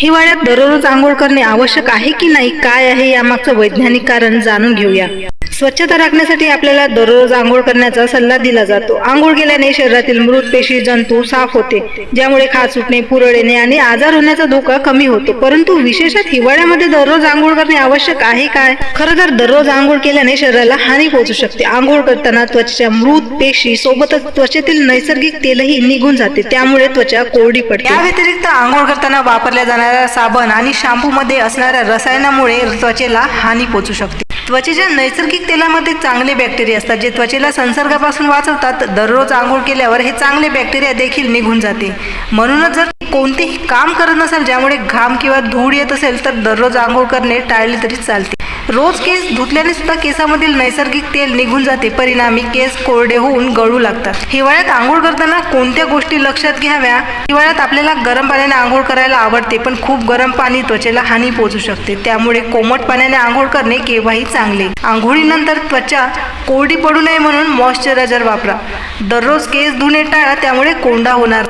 हिवाळ्यात दररोज आंघोळ करणे आवश्यक आहे की नाही काय आहे यामागचं वैज्ञानिक कारण जाणून घेऊया. स्वच्छता राखण्यासाठी आपल्याला दररोज आंघोळ करण्याचा सल्ला दिला जातो. आंघोळ केल्याने शरीरातील मृत पेशी जंतू साफ होते ज्यामुळे खाज सुटणे पुरळ येणे आणि आजार होण्याचा धोका कमी होतो. परंतु विशेषत हिवाळ्यामध्ये दररोज आंघोळ करणे आवश्यक आहे काय? खरं तर दररोज आंघोळ केल्याने शरीराला हानी पोहोचू शकते. आंघोळ करताना त्वचेच्या मृत पेशी सोबतच त्वचेतील नैसर्गिक तेलही निघून जाते. त्यामुळे त्वचा कोरडी पडते. या व्यतिरिक्त आंघोळ करताना वापरल्या जाणाऱ्या साबण आणि शॅम्पू मध्ये असणाऱ्या रसायनामुळे त्वचेला हानी पोहोचू शकते. त्वचेच्या नैसर्गिक तेलामध्ये चांगले बॅक्टेरिया असतात जे त्वचेला संसर्गापासून वाचवतात दररोज आंघोळ केल्यावर हे चांगले बॅक्टेरिया देखील निघून जाते. म्हणूनच जर कोणतेही काम करत नसेल ज्यामुळे घाम किंवा धूळ येत असेल तर दररोज आंघोळ करणे टाळले तरी चालते. रोज केस धुतल्याने सुद्धा केसामधील नैसर्गिक तेल निघून जाते. परिणामी केस कोरडे होऊन गळू लागतात. हिवाळ्यात आंघोळ करताना कोणत्या गोष्टी लक्षात घ्याव्या? हिवाळ्यात आपल्याला गरम पाण्याने आंघोळ करायला आवडते पण खूप गरम पाणी त्वचेला हानी पोहोचू शकते. त्यामुळे कोमट पाण्याने आंघोळ करणे केव्हाही चांगले. आंघोळीनंतर त्वचा कोरडी पडू नये म्हणून मॉइश्चरायझर वापरा. दररोज केस धुणे टाळा त्यामुळे कोंडा होणार